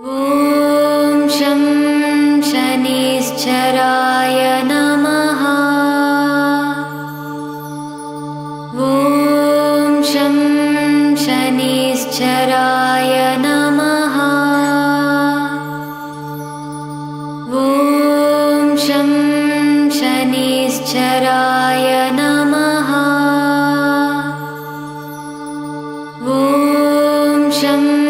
ॐ शं शनिश्चराय नमः। ॐ शं शनिश्चराय नमः। ॐ शं शनिश्चराय नमः। ॐ शं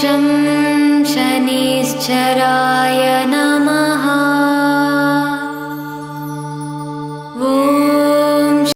शं शनिश्चराय नमः